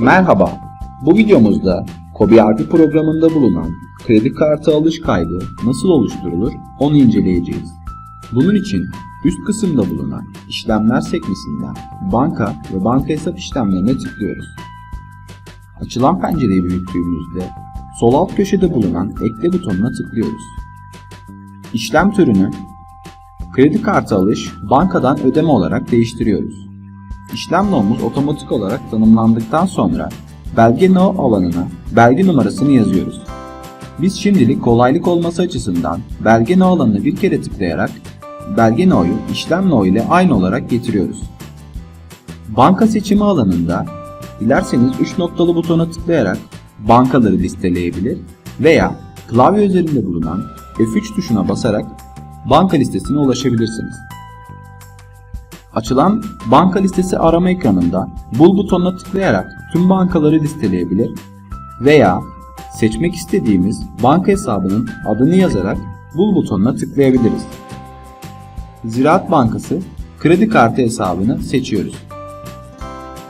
Merhaba, bu videomuzda KOBİ programında bulunan kredi kartı alış kaydı nasıl oluşturulur onu inceleyeceğiz. Bunun için üst kısımda bulunan işlemler sekmesinden banka ve banka hesap işlemlerine tıklıyoruz. Açılan pencereyi büyüttüğümüzde sol alt köşede bulunan ekle butonuna tıklıyoruz. İşlem türünü kredi kartı alış bankadan ödeme olarak değiştiriyoruz. İşlem nomumuz otomatik olarak tanımlandıktan sonra belge no alanına belge numarasını yazıyoruz. Biz şimdilik kolaylık olması açısından belge no alanına bir kere tıklayarak belge no'yu işlem no ile aynı olarak getiriyoruz. Banka seçimi alanında dilerseniz 3 noktalı butona tıklayarak bankaları listeleyebilir veya klavye üzerinde bulunan F3 tuşuna basarak banka listesine ulaşabilirsiniz. Açılan banka listesi arama ekranında bul butonuna tıklayarak tüm bankaları listeleyebilir veya seçmek istediğimiz banka hesabının adını yazarak bul butonuna tıklayabiliriz. Ziraat Bankası kredi kartı hesabını seçiyoruz.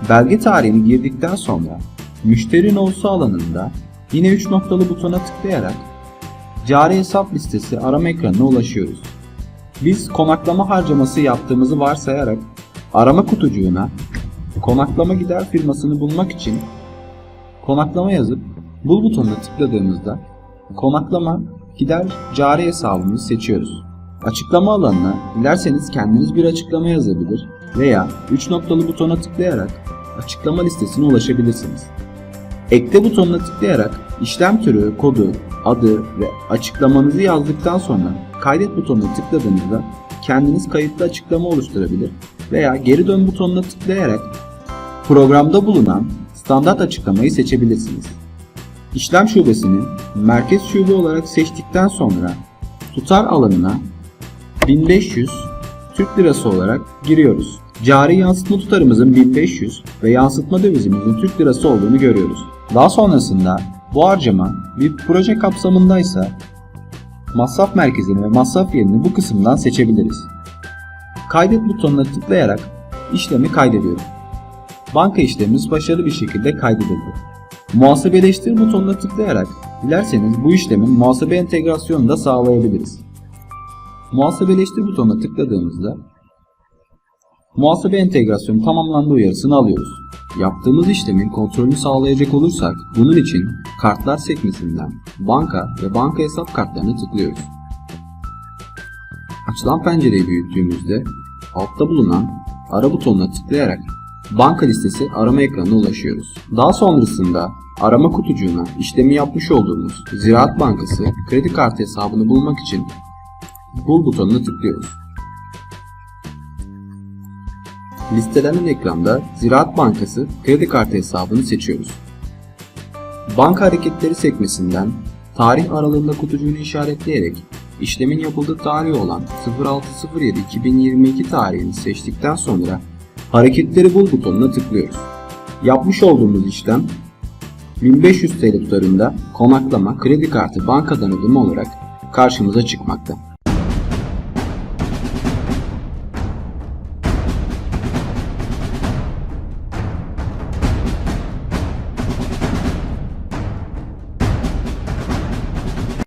Belge tarihini girdikten sonra müşteri nosu alanında yine 3 noktalı butona tıklayarak cari hesap listesi arama ekranına ulaşıyoruz. Biz konaklama harcaması yaptığımızı varsayarak arama kutucuğuna konaklama gider firmasını bulmak için konaklama yazıp bul butonuna tıkladığımızda konaklama gider cari hesabımızı seçiyoruz. Açıklama alanına dilerseniz kendiniz bir açıklama yazabilir veya 3 noktalı butona tıklayarak açıklama listesine ulaşabilirsiniz. Ekle butonuna tıklayarak işlem türü, kodu, adı ve açıklamanızı yazdıktan sonra kaydet butonuna tıkladığınızda kendiniz kayıtlı açıklama oluşturabilir veya geri dön butonuna tıklayarak programda bulunan standart açıklamayı seçebilirsiniz. İşlem şubesini merkez şube olarak seçtikten sonra tutar alanına 1500 Türk Lirası olarak giriyoruz. Cari yansıtma tutarımızın 1500 ve yansıtma dövizimizin Türk Lirası olduğunu görüyoruz. Daha sonrasında bu harcama bir proje kapsamındaysa masraf merkezini ve masraf yerini bu kısımdan seçebiliriz. Kaydet butonuna tıklayarak işlemi kaydediyorum. Banka işlemimiz başarılı bir şekilde kaydedildi. Muhasebeleştir butonuna tıklayarak dilerseniz bu işlemin muhasebe entegrasyonunu da sağlayabiliriz. Muhasebeleştir butonuna tıkladığımızda muhasebe entegrasyonu tamamlandı uyarısını alıyoruz. Yaptığımız işlemin kontrolünü sağlayacak olursak bunun için kartlar sekmesinden banka ve banka hesap kartlarını tıklıyoruz. Açılan pencereyi büyüttüğümüzde altta bulunan ara butonuna tıklayarak banka listesi arama ekranına ulaşıyoruz. Daha sonrasında arama kutucuğuna işlemi yapmış olduğumuz Ziraat Bankası kredi kartı hesabını bulmak için bul butonuna tıklıyoruz. Listelenen ekranda Ziraat Bankası kredi kartı hesabını seçiyoruz. Banka hareketleri sekmesinden tarih aralığında kutucuğunu işaretleyerek işlemin yapıldığı tarih olan 06.07.2022 tarihini seçtikten sonra hareketleri bul butonuna tıklıyoruz. Yapmış olduğumuz işlem 1500 TL tutarında konaklama kredi kartı bankadan ödeme olarak karşımıza çıkmakta.